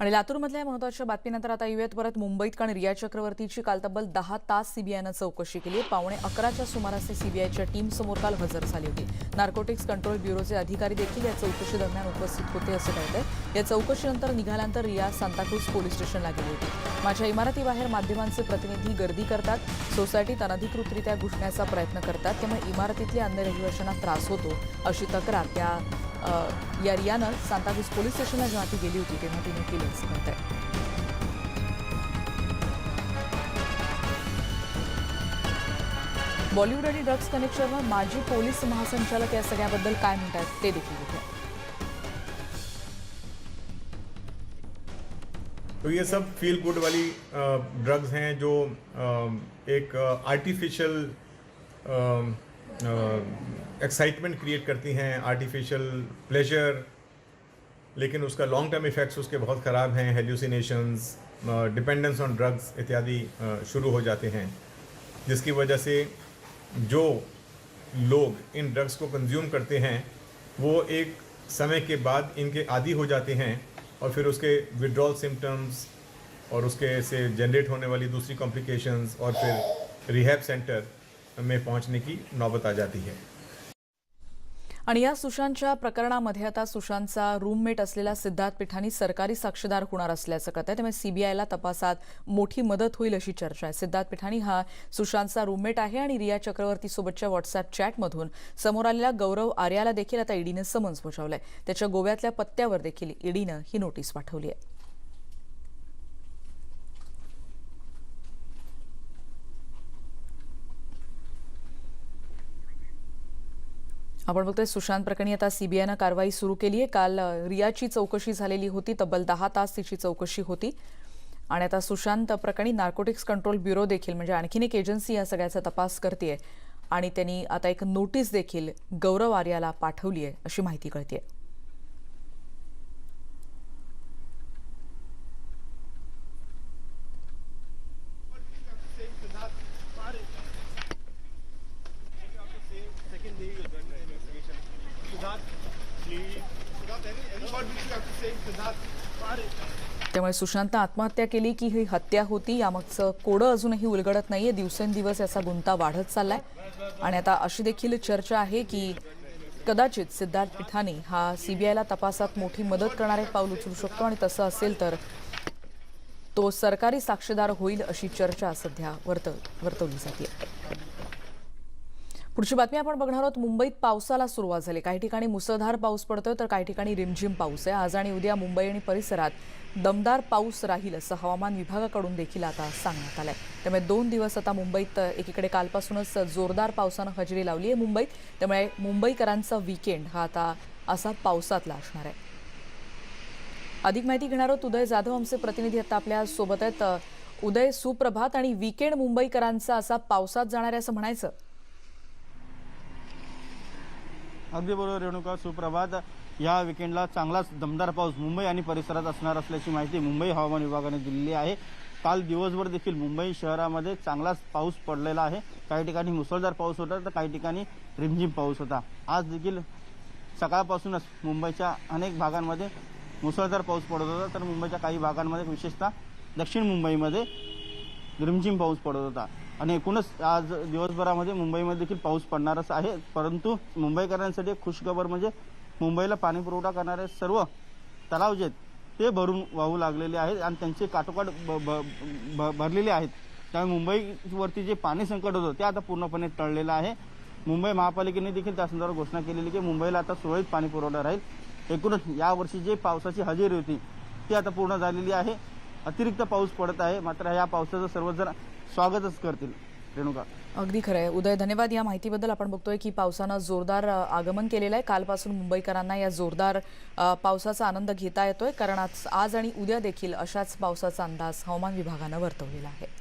आणि लातूरमधल्या या महत्त्वाच्या बातमीनंतर आता येऊयात परत. मुंबईत कारण रिया चक्रवर्तीची काल तब्बल दहा तास सीबीआयनं चौकशी केली. पावणे अकराच्या सुमारास ते सीबीआयच्या टीम समोर काल हजर झाली होती. नार्कोटिक्स कंट्रोल ब्युरोचे अधिकारी देखील या चौकशी दरम्यान उपस्थित होते असं कळतंय. या चौकशीनंतर निघाल्यानंतर रिया सांताक्रूज पोलीस स्टेशनला गेली होती. माझ्या इमारतीबाहेर माध्यमांचे प्रतिनिधी गर्दी करतात. सोसायटीत अनधिकृतरित्या घुसण्याचा प्रयत्न करतात. त्यामुळे इमारतीतल्या अन्य रहिवाशांना त्रास होतो अशी तक्रार त्या या रियानं सांताक्रूज पोलीस स्टेशनला जेव्हा ती गेली होती तेव्हा तिने केली असं आहे बॉलिवूड आणि ड्रग्ज कनेक्शनवर माजी पोलीस महासंचालक या सगळ्याबद्दल काय म्हणतात ते देखील होते तो ये सब फील गुड वाली ड्रग्स हैं जो एक आर्टिफिशियल एक्साइटमेंट क्रिएट करती हैं आर्टिफिशियल प्लेजर लेकिन उसका लॉन्ग टर्म इफेक्ट्स उसके बहुत ख़राब हैं हेल्यूसिनेशंस डिपेंडेंस ऑन ड्रग्स इत्यादि शुरू हो जाते हैं। जिसकी वजह से जो लोग इन ड्रग्स को कंज्यूम करते हैं, वो एक समय के बाद इनके आदि हो जाते हैं और फिर उसके विड्रॉल सिम्टम्स और उसके से जनरेट होने वाली दूसरी कॉम्प्लिकेशंस और फिर रिहैब सेंटर में पहुंचने की नौबत आ जाती है। आणि या सुशांतच्या प्रकरणामध्ये आता सुशांतचा रूममेट असलेला सिद्धार्थ पिठानी सरकारी साक्षीदार होणार असल्याचं कळत आहे त्यामुळे सीबीआयला तपासात मोठी मदत होईल अशी चर्चा आहे. सिद्धार्थ पिठानी हा सुशांतचा रूममेट आहे आणि रिया चक्रवर्ती सोबतच्या व्हॉट्सअप चॅटमधून समोर आलेल्या गौरव आर्याला देखील आता ईडीनं समन्स बजावलंय त्याच्या गोव्यातल्या पत्त्यावर देखील ईडीनं ही नोटीस पाठवली आहे. आपण बघतोय सुशांत प्रकरणी आता सीबीआयनं कारवाई सुरू केली आहे काल रियाची चौकशी झालेली होती. तब्बल दहा तास तिची चौकशी होती. आणि आता सुशांत प्रकरणी नार्कोटिक्स कंट्रोल ब्युरो देखील म्हणजे आणखीन एक एजन्सी या सगळ्याचा तपास करते आणि त्यांनी आता एक नोटीस देखील गौरव आर्याला पाठवली आहे अशी माहिती कळते आहे त्यामुळे सुशांतनं आत्महत्या केली की ही हत्या होती यामागचं कोडं अजूनही उलगडत नाहीये. दिवसेंदिवस याचा गुंता वाढत चाललाय. आणि आता अशी देखील चर्चा आहे की कदाचित सिद्धार्थ पिठानी हा सीबीआयला तपासात मोठी मदत करणारे पाऊल उचलू शकतो आणि तसं असेल तर तो सरकारी साक्षीदार होईल अशी चर्चा सध्या वर्त वर्तवली जाते पुढची बातमी आपण बघणार आहोत. मुंबईत पावसाला सुरुवात झाली. काही ठिकाणी मुसळधार पाऊस पडतोय तर काही ठिकाणी रिमझिम पाऊस आहे. आज आणि उद्या मुंबई आणि परिसरात दमदार पाऊस राहील असं हवामान विभागाकडून देखील आता सांगण्यात आलंय. त्यामुळे दोन दिवस आता मुंबईत एकीकडे कालपासूनच जोरदार पावसानं हजेरी लावली आहे मुंबईत. त्यामुळे मुंबईकरांचा वीकेंड हा आता असा पावसातला असणार आहे. अधिक माहिती घेणार आहोत. उदय जाधव आमचे प्रतिनिधी आता आपल्यासोबत आहेत. उदय सुप्रभात आणि वीकेंड मुंबईकरांचा असा पावसात जाणार आहे असं म्हणायचं. अगदी बरोबर रेणुका. सुप्रभात. या विकेंडला चांगलाच दमदार पाऊस मुंबई आणि परिसरात असणार असल्याची माहिती मुंबई हवामान विभागाने दिलेली आहे. काल दिवसभर देखील मुंबई शहरामध्ये चांगलाच पाऊस पडलेला आहे. काही ठिकाणी मुसळधार पाऊस होता तर काही ठिकाणी रिमझिम पाऊस होता. आज देखील सकाळपासूनच मुंबईच्या अनेक भागांमध्ये मुसळधार पाऊस पडत होता तर मुंबईच्या काही भागांमध्ये विशेषतः दक्षिण मुंबईमध्ये रिमझिम पाऊस पडत होता. आणि एकूणच आज दिवसभरामध्ये मुंबईमध्ये देखील पाऊस पडणारच आहे. परंतु मुंबईकरांसाठी एक खुशखबर म्हणजे मुंबईला पाणी पुरवठा करणारे सर्व तलाव जे आहेत ते भरून वाहू लागलेले आहेत आणि त्यांचे काटोकाट ब- भरलेले आहेत. त्यामुळे मुंबईवरती जे पाणी संकट होतं ते आता पूर्णपणे टळलेलं आहे. मुंबई महापालिकेने देखील त्या संदर्भात घोषणा केलेली की मुंबईला आता सुरळीत पाणी पुरवठा राहील. एकूणच यावर्षी जे पावसाची हजेरी होती ती आता पूर्ण झालेली आहे. अतिरिक्त पाऊस पडत आहे मात्र या पावसाचं सर्वजण स्वागतच करतील रेणुका. अगदी खरं आहे. उदय धन्यवाद. या माहितीबद्दल आपण बघतोय की पावसानं जोरदार आगमन केलेलं आहे. कालपासून मुंबईकरांना या जोरदार पावसाचा आनंद घेता येतोय. कारण आज आज आणि उद्या देखील अशाच पावसाचा अंदाज हवामान विभागानं वर्तवलेला आहे.